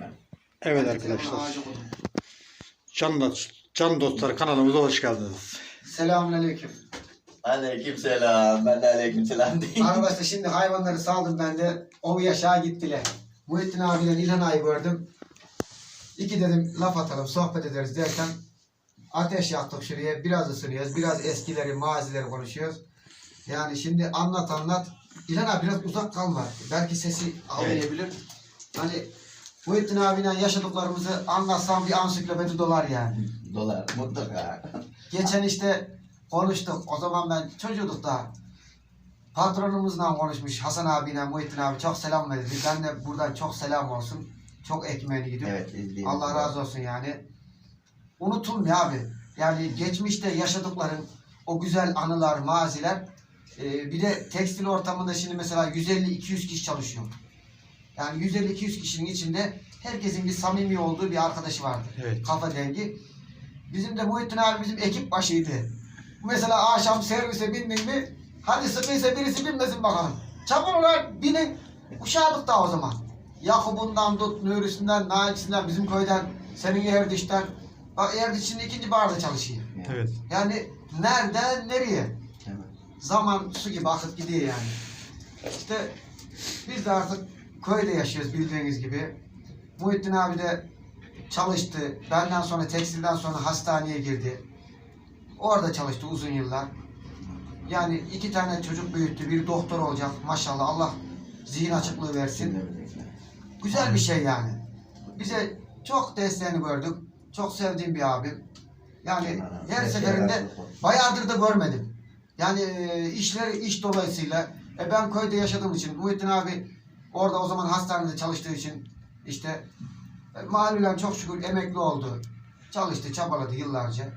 ben. Evet Ben arkadaşlar. Can, dost, can dostlar kanalımıza hoş geldiniz. Selamünaleyküm. Aleyküm selam. Ben de aleyküm selam diyeyim. Arkadaşlar şimdi hayvanları saldım ben de. O yaşağa gittiler. Muhittin abiyle İlhan abi gördüm. İki dedim laf atalım sohbet ederiz derken ateş yaktık şuraya. Biraz ısınıyoruz. Biraz eskileri mazileri konuşuyoruz. Yani şimdi anlat anlat. İlhan abi biraz uzak kalma. Belki sesi almayabilir. Hani Muhittin abiyle yaşadıklarımızı anlatsam bir ansiklopedi dolar yani. Dolar mutlaka. Geçen işte konuştuk. O zaman ben çocuğuduk daha. Patronumuzla konuşmuş Hasan abiyle Muhittin abi çok selam verdi. Ben de buradan çok selam olsun. Çok ekmeğini yedim. Evet izleyelim. Allah razı olsun yani. Unutulmuyor abi. Yani geçmişte yaşadıkların o güzel anılar, maziler. Ee, bir de tekstil ortamında şimdi mesela 150-200 kişi çalışıyor. Yani 150-200 kişinin içinde herkesin bir samimi olduğu bir arkadaşı vardı. Evet. Kafa dengi. Bizim de Muhittin abi bizim ekip başıydı. Mesela akşam servise bindin mi hadi sıkıysa birisi binmesin bakalım. Çabuk ulan binin. Uşağıdık da o zaman. Yakup'undan tut, Nuri'sinden, Naik'sinden, bizim köyden, senin Erdiş'ten. Bak Erdiş şimdi ikinci barda çalışıyor. Evet. Yani nereden nereye? Evet. Zaman su gibi akıp gidiyor yani. İşte biz de artık köyde yaşıyoruz bildiğiniz gibi. Muhittin abi de çalıştı. Benden sonra tekstilden sonra hastaneye girdi. Orada çalıştı uzun yıllar. Yani iki tane çocuk büyüttü. Bir doktor olacak maşallah. Allah zihin açıklığı versin. Güzel bir şey yani. Bize çok desteğini gördük. Çok sevdiğim bir abim. Yani her seferinde bayağıdır da görmedim. Yani e, işleri iş dolayısıyla e, ben köyde yaşadığım için Muhittin abi orada o zaman hastanede çalıştığı için işte e, mahallen çok şükür emekli oldu. Çalıştı, çabaladı yıllarca.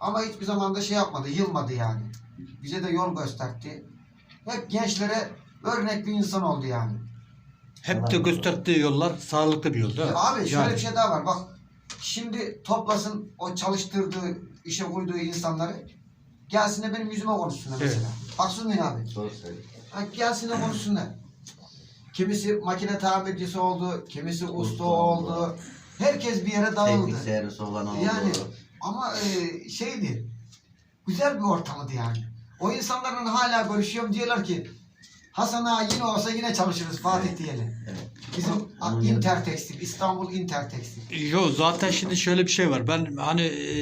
Ama hiçbir zaman da şey yapmadı, yılmadı yani. Bize de yol gösterdi. Hep gençlere örnek bir insan oldu yani. Hep de gösterdiği yollar sağlıklı bir yol değil mi? Abi şöyle Yani. bir şey daha var. Bak şimdi toplasın o çalıştırdığı, işe koyduğu insanları gelsin de benim yüzüme konuşsunlar Evet. mesela. Haksız mıyım abi? Doğru söylüyorsun. Ha, gelsin de konuşsunlar. Kimisi makine tamircisi oldu, kimisi usta, Usta oldu. oldu. Herkes bir yere dağıldı. Teknik servis olan oldu. Yani ama e, şeydi, güzel bir ortamıydı yani. O insanların hala görüşüyorum diyorlar ki Hasan ağa yine olsa yine çalışırız Fatih Evet. diyelim. Evet. Bizim Onun Intertekstil, İstanbul Intertekstil. Yo zaten şimdi şöyle bir şey var. Ben hani e,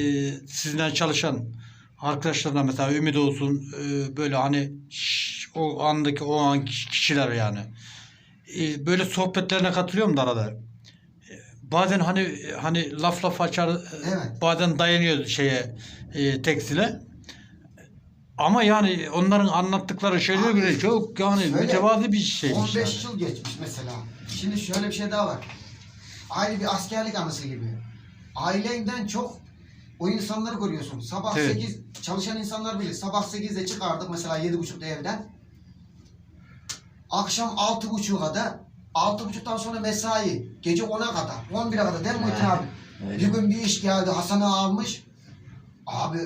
sizinle çalışan arkadaşlarına mesela ümit olsun e, böyle hani şş, o andaki o an kişiler yani. E, böyle sohbetlerine katılıyorum da arada. E, bazen hani hani laf laf açar e, Evet. bazen dayanıyor şeye e, tekstile. Ama yani onların anlattıkları şeyler Abi, göre çok yani şöyle, mütevazi bir şeymiş 15 yani. yıl geçmiş mesela. Şimdi şöyle bir şey daha var. Aynı bir askerlik anısı gibi. Ailenden çok o insanları görüyorsun. Sabah Evet. 8 çalışan insanlar bilir. Sabah 8'de çıkardık mesela 7.30'da evden. Akşam 6.30'a da 6.30'dan sonra mesai. Gece 10'a kadar. 11'e kadar değil mi Muhittin abi? Evet. Bir gün bir iş geldi Hasan'ı almış. Abi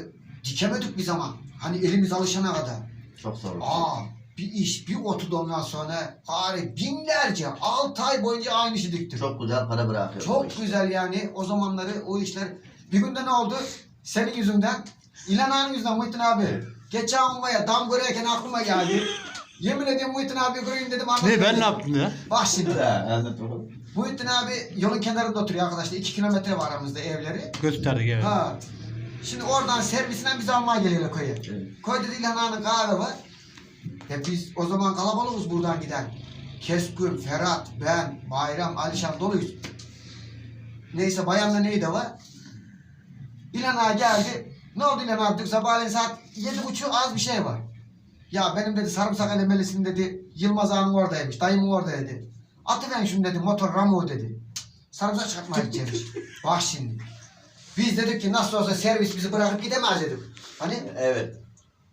dikemedik bir zaman. Hani elimiz alışana kadar. Çok zor. Aa bir iş bir oturdu ondan sonra bari binlerce 6 ay boyunca aynı işi diktim. Çok, Çok güzel para bırakıyor. bu iş. güzel yani o zamanları o işler. Bir günde ne oldu? Senin yüzünden İlhan Ağa'nın yüzünden Muhittin abi. Geçen Uma'ya dam görerken aklıma geldi. Yemin ediyorum Muhittin abi göreyim dedim. Ne ben ne yaptım ya? Bak şimdi. Anlat bakalım. Muhittin abi yolun kenarında oturuyor arkadaşlar. 2 kilometre var aramızda evleri. Gösterdik evet. Ha. Şimdi oradan servisinden bizi almaya geliyorlar köye. Evet. Köyde de İlhan Ağa'nın kahve var. Ya biz o zaman kalabalığız buradan giden. Keskün, Ferhat, ben, Bayram, Alişan doluyuz. Neyse bayanla neydi var? İlhan Ağa geldi. Ne oldu İlhan dedik, Sabahleyin saat yedi buçuk az bir şey var. Ya benim dedi sarımsak elemelisin dedi. Yılmaz Ağa'nın oradaymış. Dayımın oradaydı. Atıver şunu dedi. Motor Ramo dedi. Sarımsak çıkartmaya gideceğiz. Bak şimdi. Biz dedik ki nasıl olsa servis bizi bırakıp gidemez dedik. Hani Evet.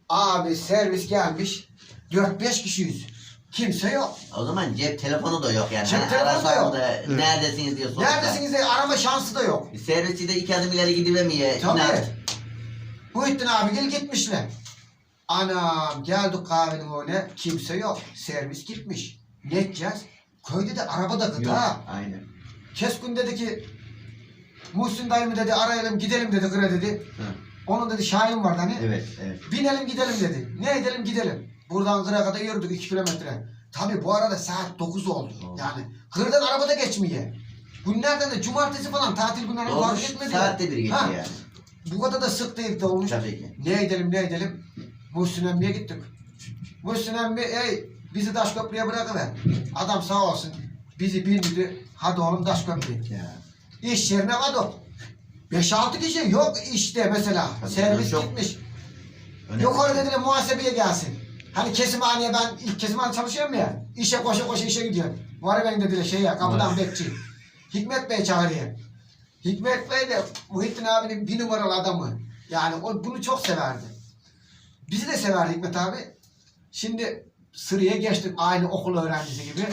Abi servis gelmiş. 4-5 kişiyiz. Kimse yok. O zaman cep telefonu da yok yani. Cep Hani telefonu da yok. da neredesiniz diye sorsan. Neredesiniz diye arama şansı da yok. Servisçi de iki adım ileri gidivemiyor. Tabii. İnat. Muhittin abi gel gitmişler. Anam geldik kahvenin önüne. Kimse yok. Servis gitmiş. Ne edeceğiz? Köyde de araba da Yok. ha. Aynen. Keskun dedi ki Muhsin dayımı dedi arayalım gidelim dedi kıra dedi. Hı. Onun dedi Şahin vardı hani. Evet, evet. Binelim gidelim dedi. Ne edelim gidelim. Buradan Kır'a kadar yürüdük 2 kilometre. Tabi bu arada saat 9 oldu. Oldu. Yani Kır'dan arabada geçmeye. Günlerden de cumartesi falan tatil günleri fark etmedi. saatte bir geçiyor Ha, yani. Bu kadar da sık değil de olmuş. Tabii ki. Ne edelim ne edelim. Muhsin emmiye gittik. Muhsin emmi ey bizi Taşköprü'ye bırakıver. Adam sağ olsun bizi bindirdi. Hadi oğlum Taşköprü. Ya. İş yerine hadi. 5-6 kişi yok işte mesela. Tabii, Servis çok- gitmiş. Önemli. Yukarı dediler muhasebeye gelsin. Hani kesimhaneye ben ilk kesimhanede çalışıyorum ya. İşe koşa koşa işe gidiyorum. Var ben dediler şey ya kapıdan bekçi. Hikmet Bey çağırıyor. Hikmet Bey de Muhittin abinin bir numaralı adamı. Yani o bunu çok severdi. Bizi de severdi Hikmet abi. Şimdi Sırı'ya geçtik aynı okul öğrencisi gibi.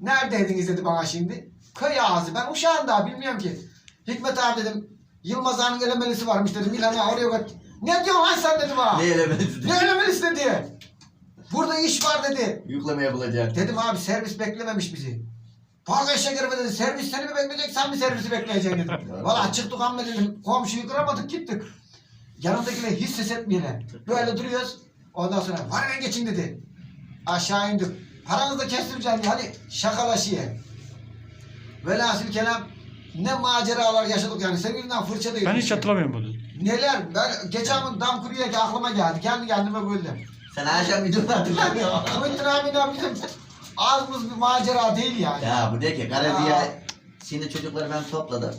Neredeydiniz dedi bana şimdi. Köy ağzı. Ben uşağım daha bilmiyorum ki. Hikmet abi dedim. Yılmaz Ağa'nın elemelisi varmış dedim. İlhan'a oraya göt. Ne diyorsun lan sen dedi bana. Ne elemesi? Ne elemelisi dedi. Burada iş var dedi. Yükleme yapılacak. Dedim abi servis beklememiş bizi. Parka şeker mi dedi. Servis seni mi bekleyecek sen mi servisi bekleyeceksin dedim. Valla çıktık amma dedim. Komşuyu kıramadık gittik. Yanımdakiler hiç ses etmeyeler. Böyle duruyoruz. Ondan sonra var ben geçin dedi. Aşağı indik. Paranızı da kestireceğim yani şakalaşıyor. Velhasıl kelam ne maceralar yaşadık yani. Senin yüzünden fırça da Ben hiç hatırlamıyorum bunu. Neler? Ben geçen gün dam kuruyor ki aklıma geldi. Kendi kendime güldüm. Sen akşam videonu hatırlamıyorsun. Muhittin abiden bizim ağzımız bir macera değil yani. ya bu ne ki? Aa. Karaziya şimdi çocukları ben topladım.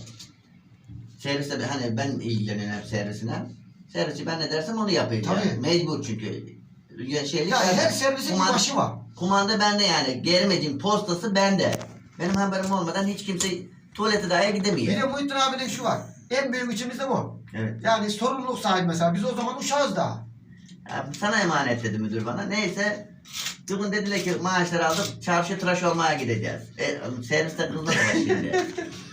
Serviste de- hani ben ilgileniyorum servisine. Servisi ben ne dersem onu yapayım. Tabii. Yani. Mecbur çünkü. Ya, bende. her servisin bir Kumanda- başı var. Kumanda bende yani. Gelmediğim postası bende. Benim haberim olmadan hiç kimse tuvalete dahi Bir gidemiyor. de Muhittin abinin şu var. En büyük içimiz de bu. Evet. Yani sorumluluk sahibi mesela. Biz o zaman uşağız daha. Ya, sana emanet dedi müdür bana. Neyse. Bugün dediler ki maaşları aldık. Çarşı tıraş olmaya gideceğiz. E, serviste kızlar var şimdi.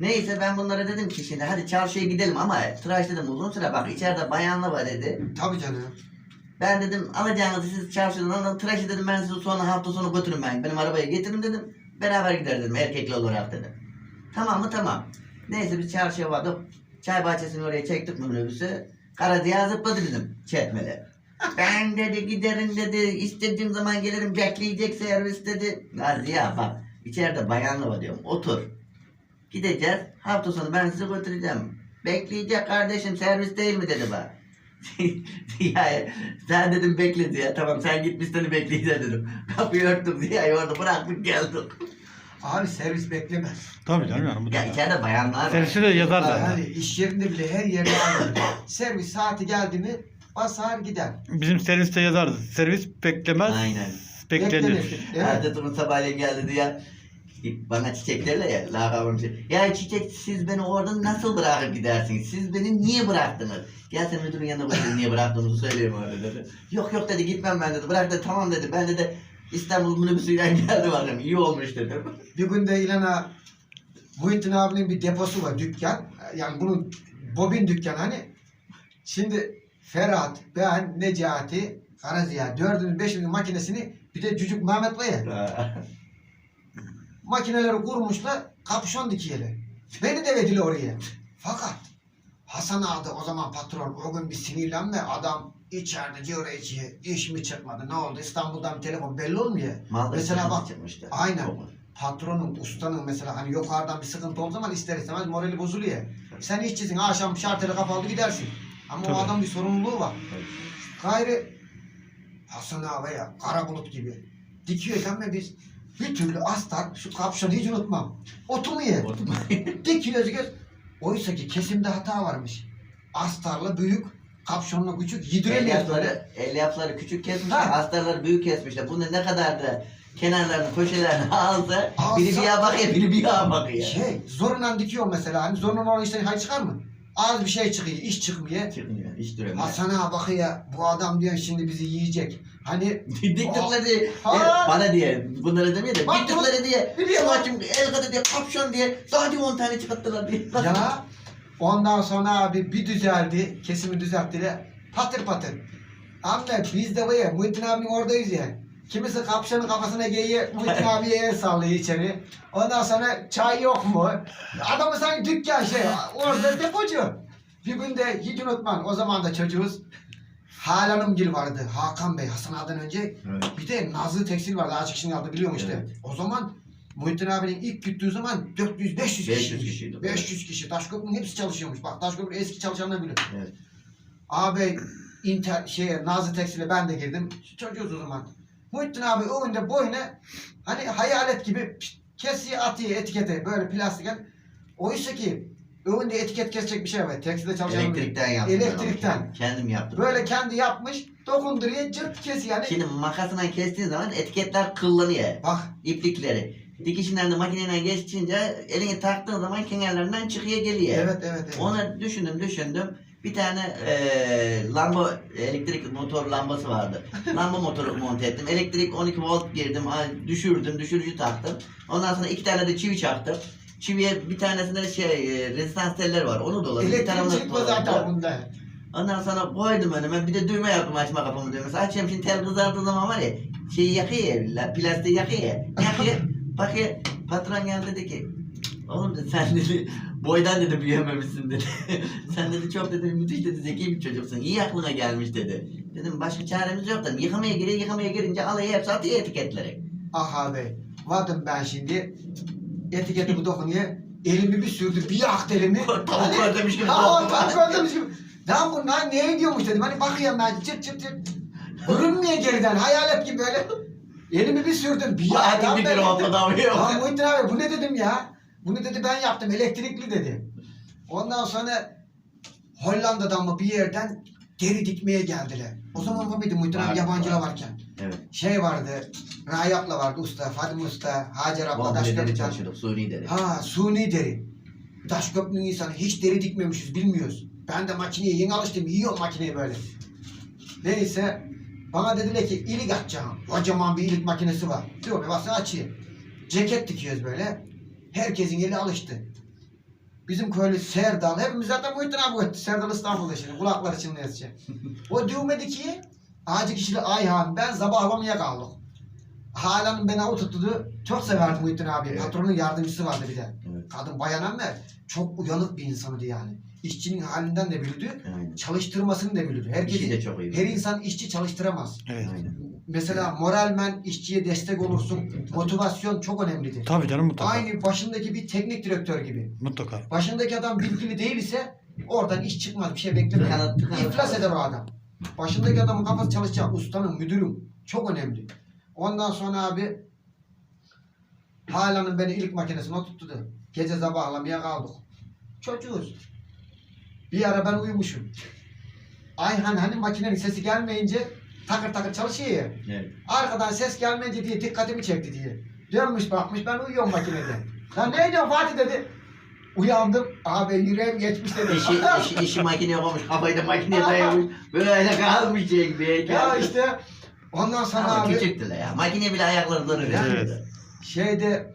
Neyse ben bunlara dedim ki şimdi hadi çarşıya gidelim ama tıraş dedim uzun süre bak içeride bayanla var dedi. Tabii canım. Ben dedim alacağınızı siz çarşıdan alın tıraşı dedim ben sizi sonra hafta sonu götürün ben. Benim arabaya getirin dedim. Beraber gider dedim erkekli olarak dedim. Tamam mı tamam. Neyse biz çarşıya vardık. Çay bahçesini oraya çektik minibüsü. Karaziya zıpladı bizim çetmele. Ben dedi giderim dedi istediğim zaman gelirim bekleyecek servis dedi. Gaziya bak içeride bayanlı var diyorum otur. Gideceğiz hafta sonu ben sizi götüreceğim. Bekleyecek kardeşim servis değil mi dedi bana. ya sen dedim bekle diye tamam sen git biz seni bekleyeceğiz dedim. Kapıyı örttüm diye orada bıraktık geldik. Abi servis beklemez. Tabii canım yani. Bu da Ya içeride bayanlar var. Servisi de yazar Yani zaten. iş yerinde bile her yerde aynı. servis saati geldi mi basar gider. Bizim serviste yazardı. Servis beklemez, Aynen. beklenir. Beklenir. Evet. Umut sabahleyin geldi diye bana çiçek derler ya lakabım şey. Ya çiçek siz beni orada nasıl bırakıp gidersiniz? Siz beni niye bıraktınız? Gel sen müdürün yanına bırakın niye bıraktığınızı söyleyeyim öyle dedi. Yok yok dedi gitmem ben dedi. Bırak dedi tamam dedi. Ben dedi İstanbul minibüsüyle geldi bakayım iyi olmuş dedim. Bir gün de İlhan'a Muhittin abinin bir deposu var dükkan. Yani bunun bobin dükkan hani. Şimdi Ferhat, ben, Necati, Karaziya dördümüz beşimizin makinesini bir de Cücük Mehmet var ya. Makineleri kurmuşlar kapüşon dikiyeler. Beni de verdiler oraya. Fakat Hasan adı o zaman patron o gün bir sinirlenme adam içeride cıvra içiyor. İş mi çıkmadı ne oldu İstanbul'dan bir telefon belli olmuyor. Mal Mesela bak çıkmıştı. aynen. Çok. patronun, ustanın mesela hani yukarıdan bir sıkıntı olduğu zaman ister istemez morali bozuluyor. Sen işçisin akşam şarteli kapalı gidersin. Ama Tabii. o adam bir sorumluluğu var. Tabii. Gayrı Hasan abi ya kara bulut gibi. Dikiyor ama biz bir türlü astar şu kapşonu hiç unutmam. Oturmuyor. Dikiyoruz göz. Oysa ki kesimde hata varmış. Astarlı büyük, kapşonlu küçük yediremiyoruz böyle. Elyafları, elyafları küçük kesmişler, Ha. astarları büyük kesmişler. Bunu ne kadar da kenarlarını, köşelerini aldı. Alsa- Biri bir yana bakıyor, biri bir yana bakıyor. Şey, zorla dikiyor mesela. Hani zorla olan işten hayır çıkar mı? Az bir şey çıkıyor, iş çıkmıyor. Çıkmıyor, hiç duramıyor. Hasan ağa bakıyor, bu adam diyor şimdi bizi yiyecek. Hani Diktikleri diye, Ha. e, bana diye, bunlara demiyor da, diktikleri diye, biliyorum. sıvacım, el kadar diye, kapşon diye, daha diye 10 tane çıkarttılar diye. ya ondan sonra abi bir düzeldi, kesimi düzelttiler. Patır patır. Ama biz de var ya Muhittin abinin oradayız ya. Kimisi kapşanın kafasına giyiyor, Muhittin abiye el sallıyor içeri. Ondan sonra çay yok mu? Adamı sanki dükkan şey, orada depocu. Bir gün de hiç unutmam, o zaman da çocuğuz. Halanımgil vardı, Hakan Bey, Hasan Ağa'dan önce. Evet. Bir de Nazlı Tekstil vardı, açık şimdi aldı biliyorum işte. Evet. O zaman Muhittin abinin ilk gittiği zaman 400-500 kişi. 500 kişiydi. 500 kişi. Taşköprü'nün hepsi çalışıyormuş. Bak Taşköprü eski çalışanlar bilir. Evet. Abi inter, şeye, Nazlı Tekstil'e ben de girdim. Çocuğuz o zaman. Muhittin abi önünde boyuna hani hayalet gibi kesiyor atıyor etiketi böyle plastik. Oysa ki önünde etiket kesecek bir şey var. Tekstilde çalışan Elektrikten yaptım. ben onu. Elektrikten. Kendim yaptım. Böyle kendi yapmış dokunduruyor cırt kesiyor yani. Şimdi makasından kestiğin zaman etiketler kıllanıyor. Bak İplikleri. Dikişinden de makineyle geçince elini taktığın zaman kenarlarından çıkıyor geliyor. evet evet evet. Onu düşündüm düşündüm. Bir tane eee lamba elektrik motor lambası vardı. Lamba motoru monte ettim. Elektrik 12 volt girdim. Düşürdüm. Düşürücü taktım. Ondan sonra iki tane de çivi çaktım. Çiviye bir tanesinde şey e, rezistans telleri var. Onu doladım. Bir tane Elektrik çıkma zaten bunda. Ondan sonra koydum önüme. Bir de düğme yaptım açma kapımı düğmesi. Açıyorum şimdi tel kızardığı zaman var ya şeyi yakıyor ya. la- Plastiği yakıyor ya. Yakıyor. Bakıyor. Patron geldi dedi ki Oğlum dedi sen dedi boydan dedi büyüyememişsin dedi. sen dedi çok dedi müthiş dedi zeki bir çocuksun. İyi aklına gelmiş dedi. Dedim başka çaremiz yok dedim. Yıkamaya giriyor yıkamaya girince alıyor hepsi atıyor etiketleri. Ah abi vardım ben şimdi etiketi bu dokunuyor elimi bir sürdü bir yaktı elimi. Tavuk var demiş gibi Ha tavuk demiş gibi. Lan bunlar ne ediyormuş dedim hani bakıyorum ben çıt çıt çıt. Görünmüyor geriden hayalet gibi böyle. Elimi bir sürdüm bir yaktı. bir kere olmadı abi yok. Muhittin abi bu ne dedim ya? Bunu dedi ben yaptım elektrikli dedi. Ondan sonra Hollanda'dan mı bir yerden deri dikmeye geldiler. O zaman var Muhittin abi Vardı, yabancılar vardı. varken? Evet. Şey vardı, Rayap'la vardı usta, Fadim usta, Hacer abla, çalışıyorduk suni dedi. Ha suni deri. Taşköprü'nün insanı hiç deri dikmemişiz bilmiyoruz. Ben de makineye yeni alıştım yiyorum makineyi böyle. Neyse bana dediler ki ilik açacağım. Kocaman bir ilik makinesi var. Diyor bası açayım. Ceket dikiyoruz böyle. Herkesin eli alıştı. Bizim köylü Serdal, hepimiz zaten Muhittin abi gitti. Serdal İstanbul'da şimdi, kulakları çınlayasıca. o düğme dikiyi, ağacı kişili Ayhan, ben sabahlamaya kaldık. Halen beni oturttu. Çok severdi Muhittin abi. Evet. Patronun yardımcısı vardı bir de. Evet. Kadın bayan ama çok uyanık bir insanıydı yani. İşçinin halinden de bilirdi. Aynen. Çalıştırmasını da bilirdi. Herkes, İşi de çok iyi. her insan işçi çalıştıramaz. Evet. Aynen. Mesela moralmen işçiye destek olursun. Motivasyon çok önemlidir. Tabii canım mutlaka. Aynı başındaki bir teknik direktör gibi. Mutlaka. Başındaki adam bilgili değil ise oradan iş çıkmaz. Bir şey bekleme. İflas eder o adam. Başındaki adamın kafası çalışacak. Ustanın, müdürüm. Çok önemli. Ondan sonra abi Halanın beni ilk makinesine oturttu. Gece sabahlamaya kaldık. Çocuğuz. Bir ara ben uyumuşum. Ayhan hani makinenin sesi gelmeyince takır takır çalışıyor ya. Evet. Arkadan ses gelmeyince diye dikkatimi çekti diye. Dönmüş bakmış ben uyuyorum makinede. Lan ne diyorsun Fatih dedi. Uyandım. Abi yüreğim geçmiş dedi. İşi, işi, işi makineye koymuş, kafayı da makineye dayamış. Böyle kalmış şey gibi ya işte ondan sonra Ama abi küçüktüler ya. Makine bile ayakları durur. Yani- Evet. şeyde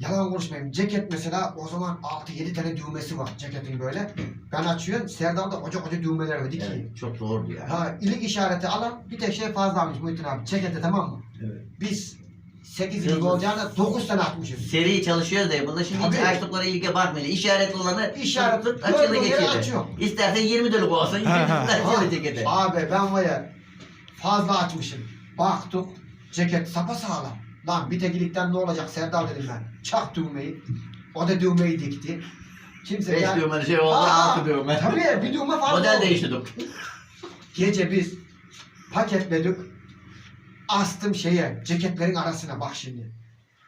yalan konuşmayayım. Ceket mesela o zaman 6-7 tane düğmesi var ceketin böyle. Ben açıyorum. Serdal'da koca koca düğmeler var dikiyor. Evet, çok zordu ya. Ha ilik işareti alan bir tek şey fazla almış Muhittin abi. Cekete tamam mı? Evet. Biz 8 ilik olacağına 9 tane atmışız. Seri çalışıyoruz da bunda şimdi hiç Tabii. açtıkları ilke bakmayın. İşaretli olanı İşaret- tut böyle açılı bir yere geçiyor. açıyor. İstersen 20 dönük olsun. 20 Ha, ha. açılı ceketi. Abi ben var ya fazla açmışım. Baktık ceket sapasağlam. Lan bir tek ilikten ne olacak Serdal dedim ben. Çak düğmeyi. O da düğmeyi dikti. Kimse 5 yani- düğme şey oldu, Aa, 6 düğme. Tabii bir düğme fazla Model oldu. değiştirdik. Gece biz paketledik. Astım şeye ceketlerin arasına bak şimdi.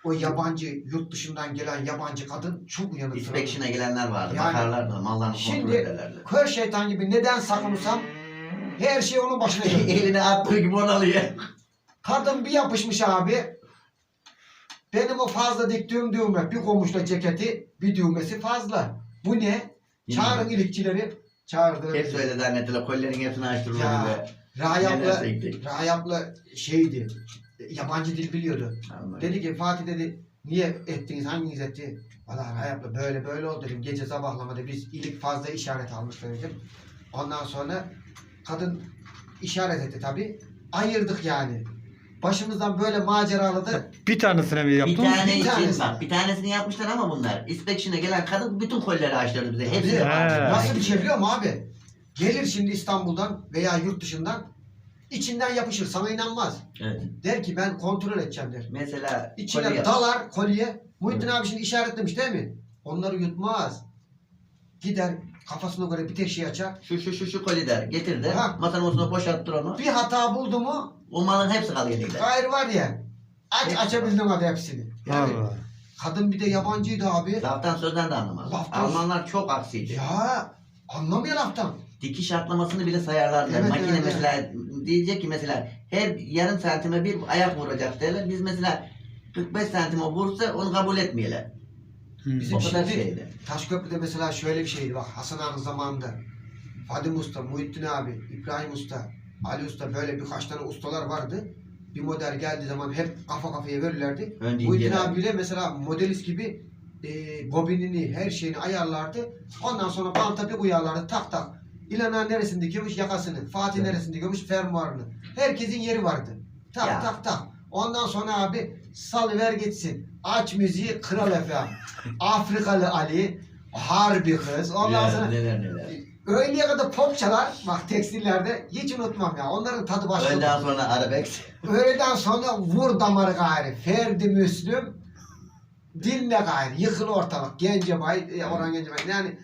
O yabancı yurt dışından gelen yabancı kadın çok uyanık. Inspection'a gelenler vardı. Yani- Bakarlardı, mallarını kontrol Şimdi ederlerdi. kör şeytan gibi neden sakınırsam her şey onun başına geliyor. Eline attığı gibi onu alıyor. Kadın bir yapışmış abi. Benim o fazla diktiğim düğme bir komuşla ceketi bir düğmesi fazla. Bu ne? Çağırın ilikçileri. Çağırdı. Hep öyle zannettiler. Kollerin hepsini açtırırlar Ya. Rahayap'la. Rahayap'la şeydi. Yabancı dil biliyordu. Anladım. Dedi ki Fatih dedi niye ettiniz hanginiz etti? Valla Rahayap'la böyle böyle oldu dedim. Gece sabahlamada biz ilik fazla işaret almış dedim. Ondan sonra kadın işaret etti tabi. Ayırdık yani. Başımızdan böyle maceralı da Bir tanesine mi Bir yaptın? tane Bir için tanesi. bak bir tanesini yapmışlar ama bunlar. Inspection'a gelen kadın bütün kolleri açtırdı bize. Hepsi Tabii. He. Nasıl bir şey biliyor musun abi? Gelir şimdi İstanbul'dan veya yurt dışından içinden yapışır sana inanmaz. Evet. Der ki ben kontrol edeceğim der. Mesela İçine kolye- dalar kolye. Muhittin abi şimdi işaretlemiş değil mi? Onları yutmaz. Gider kafasına göre bir tek şey açar. şu şu şu şu koli der. Getir de. Ha. Masanın üstüne boşalttır onu. Bir hata buldu mu O malın hepsi kalıyor elinde. gayrı var ya. Aç Hepsi açabildiğin kadar hepsini. Yani Allah. kadın bir de yabancıydı abi. Laftan sözden de anlamaz. Laftan- Almanlar çok aksiydi. Ya anlamıyor laftan. Dikiş atlamasını bile sayarlardı. Evet, Makine evet, mesela diyecek ki mesela her yarım santime bir ayak vuracak derler. Biz mesela 45 santime vursa onu kabul etmeyeler. Hmm. Bizim O kadar şimdi şeydi. Taşköprü'de mesela şöyle bir şeydi bak Hasan Ağa'nın zamanında. Fadim Usta, Muhittin abi, İbrahim Usta, Ali Usta böyle birkaç tane ustalar vardı. Bir model geldiği zaman hep kafa kafaya verirlerdi. Önce Muhittin abiyle mesela modelist gibi e, bobinini, her şeyini ayarlardı. Ondan sonra banta bir uyarlardı tak tak. İlana neresinde dikiyormuş yakasını, Fatih Evet. neresinde dikiyormuş fermuarını. Herkesin yeri vardı. Tak Ya. tak tak. Ondan sonra abi salıver gitsin. Aç müziği Kral Efem. Afrikalı Ali. Harbi kız. Ondan Ya, sonra neler neler. Öğleye kadar pop çalar. Bak tekstillerde hiç unutmam ya. Onların tadı başka. Öğleden sonra arabesk. Öğleden sonra vur damarı gayrı. Ferdi Müslüm dinle gayrı. Yıkıl ortalık. Gencebay, e, Orhan Gencebay. Yani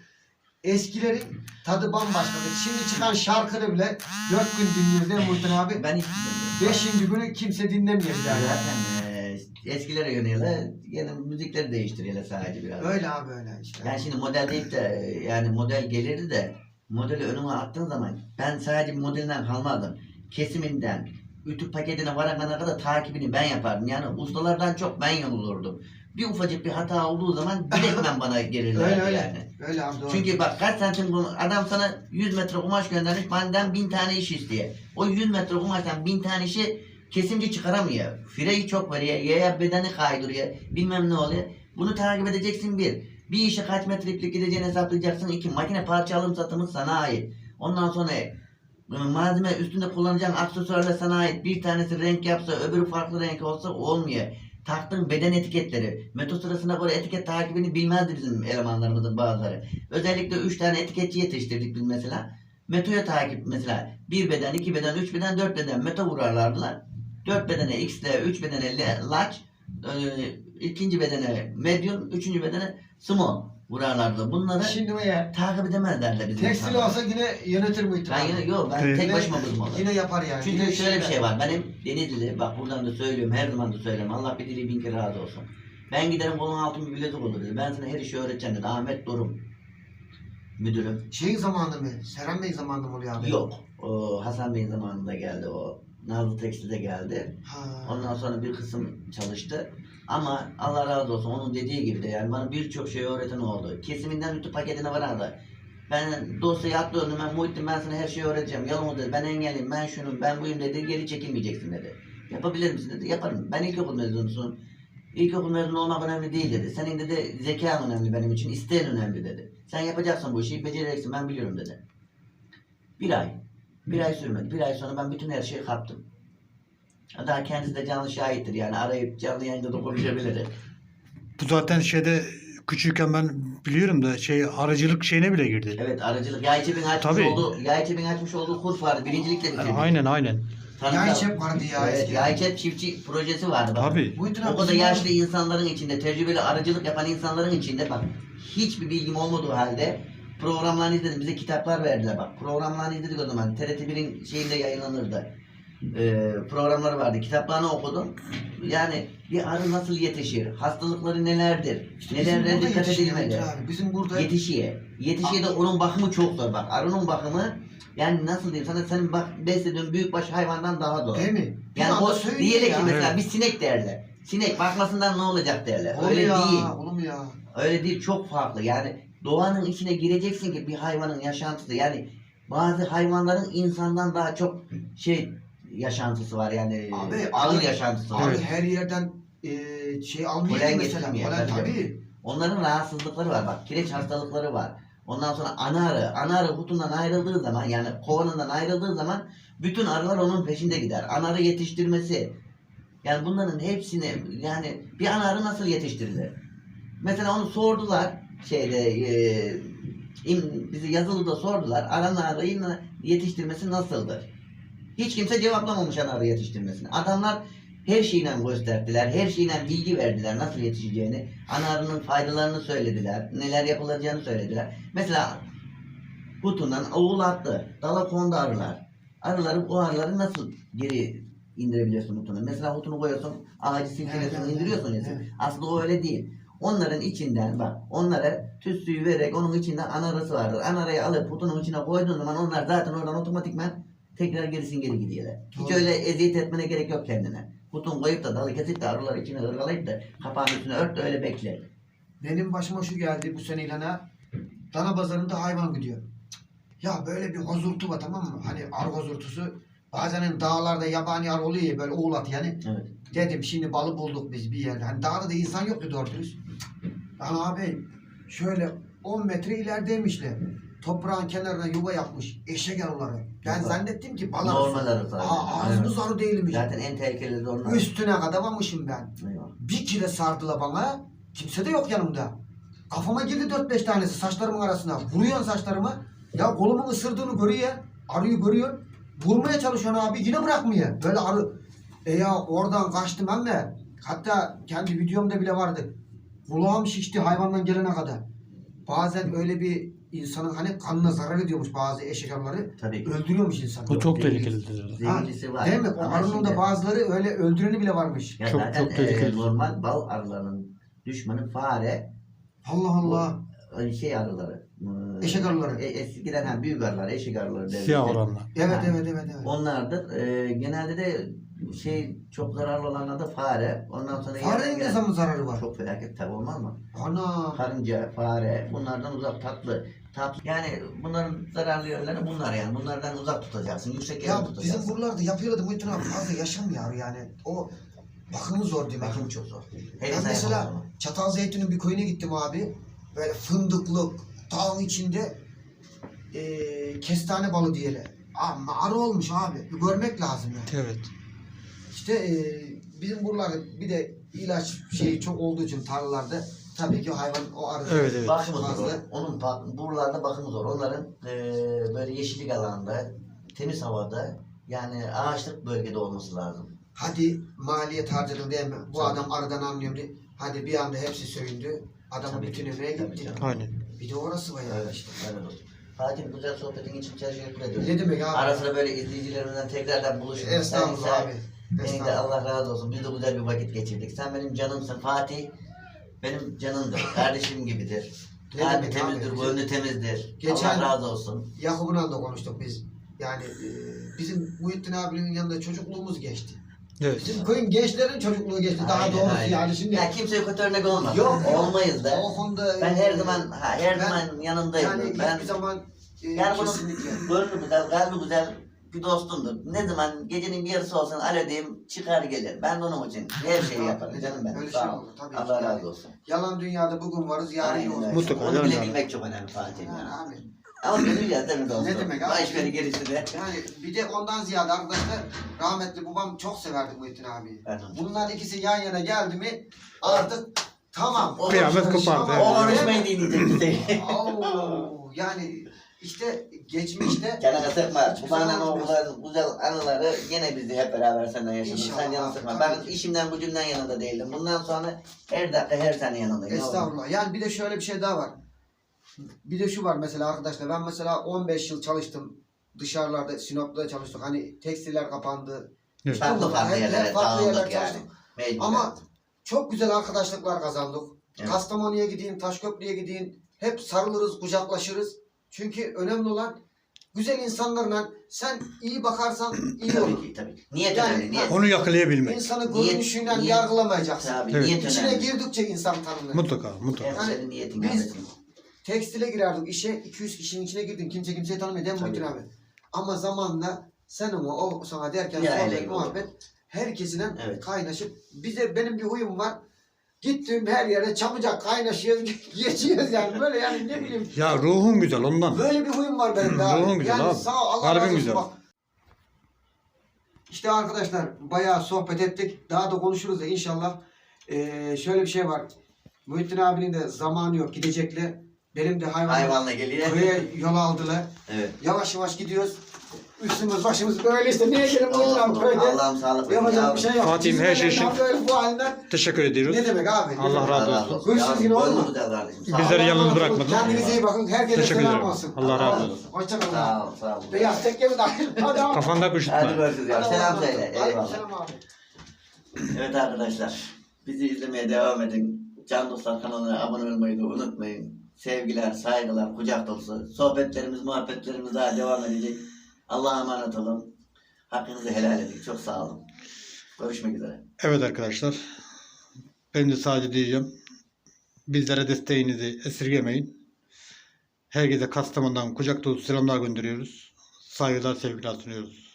eskilerin tadı bambaşkadır. Şimdi çıkan şarkını bile dört gün dinliyoruz değil mi Muhittin abi? Ben hiç bilmiyorum. Beşinci günü kimse dinlemiyor bir daha. yani. Zaten e, eskilere yöneliyorlar. Yine müzikleri değiştiriyorlar sadece biraz. Öyle abi öyle işte. Ben şimdi model deyip de e, yani model gelirdi de modeli önüme attığın zaman ben sadece modelinden kalmadım. Kesiminden, ütü paketine varana kadar takibini ben yapardım. Yani ustalardan çok ben yanılırdım. Bir ufacık bir hata olduğu zaman direktmen bana gelirlerdi öyle öyle. yani. Öyle abi doğru. Çünkü bak kaç santim adam sana 100 metre kumaş göndermiş benden 1000 tane iş istiyor. O 100 metre kumaştan 1000 tane işi kesimci çıkaramıyor. Fireyi çok veriyor, yaya bedeni kaydırıyor, bilmem ne oluyor. Bunu takip edeceksin bir. Bir işe kaç metre iplik gideceğini hesaplayacaksın. iki makine parça alım satımı sana ait. Ondan sonra e, malzeme üstünde kullanacağın aksesuarlar sana ait. Bir tanesi renk yapsa öbürü farklı renk olsa olmuyor. Taktığın beden etiketleri. Meto sırasında göre etiket takibini bilmezdi bizim elemanlarımızın bazıları. Özellikle 3 tane etiketçi yetiştirdik biz mesela. Meto'ya takip mesela bir beden, iki beden, üç beden, dört beden Meto vurarlardılar. Dört bedene XL, üç bedene large, e, ikinci bedene medium, üçüncü bedene small vurarlardı. Bunları Şimdi o ya. takip edemezlerdi bizim Tekstil insanlar. olsa yine yönetir Muhittin Ben abi. yine, yok ben tek başıma olur. Yine yapar yani. Çünkü Yine şöyle bir şey var. Benim Denizli, bak buradan da söylüyorum, her zaman da söylerim. Allah bir dili bin kere razı olsun. Ben giderim kolun altın bir bilezik olur dedi. Ben sana her işi öğreteceğim dedi. Ahmet Durum. Müdürüm. Şeyin zamanında mı? Serhan Bey zamanında mı oluyor abi? Yok. O Hasan Bey'in zamanında geldi o. Nazlı Tekstil'de geldi. Ha. Ondan sonra bir kısım çalıştı. Ama Allah razı olsun onun dediği gibi de yani bana birçok şey öğreten oldu. Kesiminden ütü paketine varardı. Ben dosyayı attı önüme Muhittin ben sana her şeyi öğreteceğim. Yalın dedi ben engelliyim ben şunum ben buyum dedi geri çekilmeyeceksin dedi. Yapabilir misin dedi. Yaparım. Ben ilkokul mezunusun. İlkokul mezunu olmak önemli değil dedi. Senin dedi zekan önemli benim için. isteğin önemli dedi. Sen yapacaksın bu işi becereceksin ben biliyorum dedi. Bir ay. Bir ay sürmedi. Bir ay sonra ben bütün her şeyi kaptım. Daha kendisi de canlı şahittir yani arayıp canlı yayında da konuşabilir. Bu zaten şeyde küçükken ben biliyorum da şey aracılık şeyine bile girdi. Evet aracılık Yayçep'in açmış Tabii. olduğu Yayçep'in açmış olduğu kurs vardı. Birincilikle bitirdi. Aynen aynen. Tanıtal- Yayçep vardı ya Evet, eskiden. Yayçep çiftçi projesi vardı. Bak. Tabii. Abi O kadar yaşlı insanların içinde, tecrübeli aracılık yapan insanların içinde bak hiçbir bilgim olmadığı halde programlarını izledim. Bize kitaplar verdiler bak. Programlarını izledik o zaman. TRT1'in şeyinde yayınlanırdı. Ee, programları vardı. Kitaplarını okudum. Yani bir arı nasıl yetişir? Hastalıkları nelerdir? İşte burada dikkat yetişiyor edilmeli? Bizim burada Yetişiye. Yetişiye de onun bakımı çok zor bak. Arının bakımı yani nasıl diyeyim sana senin bak beslediğin büyükbaş hayvandan daha zor. değil mi? Bir Yani o diyelim ya. ki mesela Evet. bir sinek derler. Sinek bakmasından ne olacak derler. Olur Öyle ya, değil. Olur mu ya? Öyle değil. Çok farklı. Yani doğanın içine gireceksin ki bir hayvanın yaşantısı. Yani bazı hayvanların insandan daha çok şey yaşantısı var yani Abi, ağır abi, yaşantısı var. Abi her yerden e, şey almıyor Polen mesela. getirmiyor, Polen tabii. tabii. Onların rahatsızlıkları var bak. Kireç hastalıkları var. Ondan sonra ana arı. Ana arı kutundan ayrıldığı zaman yani kovanından ayrıldığı zaman bütün arılar onun peşinde gider. Ana arı yetiştirmesi Yani bunların hepsini yani bir ana arı nasıl yetiştirilir? Mesela onu sordular şeyde e, im- bizi yazılıda sordular. Aran arıyı yetiştirmesi nasıldır? Hiç kimse cevaplamamış arı yetiştirmesini. Adamlar her şeyle gösterdiler, her şeyle bilgi verdiler nasıl yetişeceğini. Ana arının faydalarını söylediler, neler yapılacağını söylediler. Mesela kutundan oğul attı, dala kondu arılar. Arıları, o arıları nasıl geri indirebiliyorsun hutuna? Mesela hutunu koyuyorsun, ağacı silkelesini Evet, evet, indiriyorsun ya. evet. Aslında o öyle değil. Onların içinden bak, onlara tüs suyu vererek onun içinde ana arası vardır. Ana arayı alıp hutunun içine koyduğun zaman onlar zaten oradan otomatikman tekrar gerisin geri gidiyorlar. Hiç öyle eziyet etmene gerek yok kendine. Hutun koyup da dalı kesip de arıları içine ırgalayıp da kapağın üstüne ört de öyle bekle. Benim başıma şu geldi bu sene ilana. Dana pazarında hayvan gidiyor. Ya böyle bir hozurtu var tamam mı? Hani ar hozurtusu. Bazen hani dağlarda yabani ar oluyor ya böyle oğlat yani. Evet. Dedim şimdi balı bulduk biz bir yerde. Hani dağda da insan yoktu doğru dürüst. Lan abi şöyle 10 metre ilerideymişler. Toprağın kenarına yuva yapmış. Eşek arıları. Ben Yuva. zannettim ki bal Normal arısı. arı zaten. Aa, ağzımız arı değilmiş. Zaten en tehlikeli de onlar. Üstüne kadar varmışım ben. Eyvah. Bir kile sardılar bana. Kimse de yok yanımda. Kafama girdi 4-5 tanesi saçlarımın arasına. Vuruyor saçlarımı. Ya kolumun ısırdığını görüyor. Arıyı görüyor. Vurmaya çalışıyor abi yine bırakmıyor. Böyle arı. E ya oradan kaçtım ama hatta kendi videomda bile vardı. Kulağım şişti hayvandan gelene kadar. Bazen öyle bir insanın hani kanına zarar ediyormuş bazı eşek arıları. Tabii ki. Öldürüyormuş insanı. Bu çok Zehirli- tehlikelidir. Ha, var. Değil mi? Ama arının şimdi- da bazıları öyle öldüreni bile varmış. Ya Çok- zaten çok tehlikeli. e, normal bal arılarının düşmanı fare, Allah Allah. e, şey arıları. e, Eşek arıları. E, eskiden ha, büyük arılar, eşek arıları derler. Siyah oranla. Evet Ha. evet evet evet. Onlardır. E, genelde de şey çok zararlı olanlar da fare. Ondan sonra Farenin ne zaman zararı var? Çok felaket tabi olmaz mı? Ana. Karınca, fare bunlardan uzak tatlı. Tatlı. Yani bunların zararlı yönleri bunlar yani. Bunlardan uzak tutacaksın. Yüksek yere Ya tutacaksın. bizim buralarda yapıyordu Muhittin abi fazla yaşamıyor yani. O bakımı zor demek. Bakım çok zor. Her Ben insan mesela yapamaz onu. Çatal Zeytin'in bir köyüne gittim abi. Böyle fındıklık, dağın içinde eee kestane balı diyelim. Ama arı olmuş abi. Bir görmek lazım yani. Evet. İşte eee, bizim buralarda bir de ilaç şeyi çok olduğu için tarlalarda tabii ki hayvan o arı. Evet evet. Bakımı zor. Onun buralarda bakımı zor. Onların eee, böyle yeşillik alanında, temiz havada yani ağaçlık bölgede olması lazım. Hadi maliyet harcadın değil mi? Bu Tabii. adam arıdan anlıyor diye. Hadi bir anda hepsi söndü. Adam Tabii bütün tabii gitti. Aynen. Bir de orası var yani Evet işte. Olsun. Fatih güzel sohbetin için teşekkür ediyorum. Ne demek abi? Ara sıra böyle izleyicilerimizden tekrardan buluşuruz. Estağfurullah Sen- abi. Senin de Estağfurullah. Allah razı olsun. Biz de güzel bir vakit geçirdik. Sen benim canımsın Fatih. Benim canımdır. Kardeşim gibidir. Ne Kalbi demek temizdir, abi? gönlü temizdir. Geçen- Allah razı olsun. Yakup'un da konuştuk biz. Yani e, bizim Muhittin abinin yanında çocukluğumuz geçti. Evet. Bizim köyün gençlerin çocukluğu geçti. Daha Aynen, doğrusu aynen. yani şimdi. Ya kimseye kötü örnek olmaz. Yok, yok. Olmayız da. O konuda Ben e, her zaman ha, her ben- zaman yanındayım. yani ben hiçbir zaman e, yani bunun kesinlikle. gönlü güzel, kalbi güzel bir dostumdur. Ne zaman gecenin bir yarısı olsun alo diyeyim çıkar gelir. Ben de onun için her şeyi yaparım canım benim. Öyle şey Sağ ol. olur, tabii Allah ki. razı olsun. Yalan dünyada bugün varız yarın Aynen yokuz. öyle. Mutlaka, Onu yani. bilebilmek çok önemli Fatih. Yani Yani. abi. Ama gönül değil mi dostum? Ne demek abi? Baş veri gerisi de. Yani bir de ondan ziyade arkadaşlar rahmetli babam çok severdi Muhittin abi. Ben de- Bunlar ikisi yan yana geldi mi artık tamam. O Kıyamet kopardı, O evet. konuşmayı dinleyecek bize. Oo, yani işte geçmişte Canına sıkma. Hiçbir Bu bana zaman o güzel, güzel anıları yine biz de hep beraber seninle yaşadık. İnşallah Sen canını abi, sıkma. Ben ki. işimden gücümden yanında değildim. Bundan sonra her dakika her sene yanındayım. Estağfurullah. Yani bir de şöyle bir şey daha var. Bir de şu var mesela arkadaşlar ben mesela 15 yıl çalıştım. Dışarılarda Sinop'ta çalıştık. Hani tekstiller kapandı. Evet. Farklı farklı Hep- hep yerlere farklı yerler dağıldık yani. çalıştık. Mecburen. Ama çok güzel arkadaşlıklar kazandık. Evet. Kastamonu'ya gidin, Taşköprü'ye gidin. Hep sarılırız, kucaklaşırız. Çünkü önemli olan güzel insanlarla sen iyi bakarsan iyi tabii olur. ki tabii. ki. Niyet Yani- önemli. Niyet. Onu yakalayabilmek. İnsanı görünüşünden niyet- yargılamayacaksın. Tabii Evet. niyet İçine önemli. girdikçe insan tanınır. Mutlaka, mutlaka. Yani senin niyetin biz- kardeşim. Tekstile girerdik işe 200 kişinin içine girdin. Kimse kimseyi tanımıyor değil mi Tabii. Muhittin abi? Ama zamanla sen ama o sana derken Ya, sohbet öyle muhabbet herkesine Evet. kaynaşıp bize benim bir huyum var. Gittiğim her yere çabucak kaynaşıyoruz, geçiyoruz yani böyle yani ne bileyim. Ya ruhun güzel ondan. Böyle bir huyum var benim de abi. Ruhun güzel yani abi. sağ ol, Allah Kalbin razı olsun güzel. bak. İşte arkadaşlar bayağı sohbet ettik. Daha da konuşuruz da inşallah. Ee, şöyle bir şey var. Muhittin abinin de zamanı yok gidecekli. Benim de hayvan Hayvanla geliyor. köye yol aldılar. Evet. Yavaş yavaş gidiyoruz. Üstümüz başımız böyle işte. Niye gelin Muhittin abi Allah'ım, köyde? Allah'ım sağlık. Yapacak bir şey yok. Fatih'im, her şey için- bu Teşekkür ediyoruz. ne demek abi? Ne Allah razı olsun. Huysuz yine olma. Bizleri yalnız bırakmadın. Kendinize iyi bakın. Herkese Teşekkür selam ederim. olsun. Allah razı olsun. Hoşçakalın. Sağ ol. Sağ ol. Beyaz tekke mi dahil? Hadi abi. Kafanda kuşutma. Hadi görüşürüz ya. Selam söyle. Eyvallah. selam abi. Evet arkadaşlar. Bizi izlemeye devam edin. Can Dostlar kanalına abone olmayı da unutmayın. Sevgiler, saygılar, kucak dolusu. Sohbetlerimiz, muhabbetlerimiz daha devam edecek. Allah'a emanet olun. Hakkınızı helal edin. Çok sağ olun. Görüşmek üzere. Evet arkadaşlar. Ben de sadece diyeceğim. Bizlere desteğinizi esirgemeyin. Herkese Kastamonu'dan kucak dolusu selamlar gönderiyoruz. Saygılar, sevgiler sunuyoruz.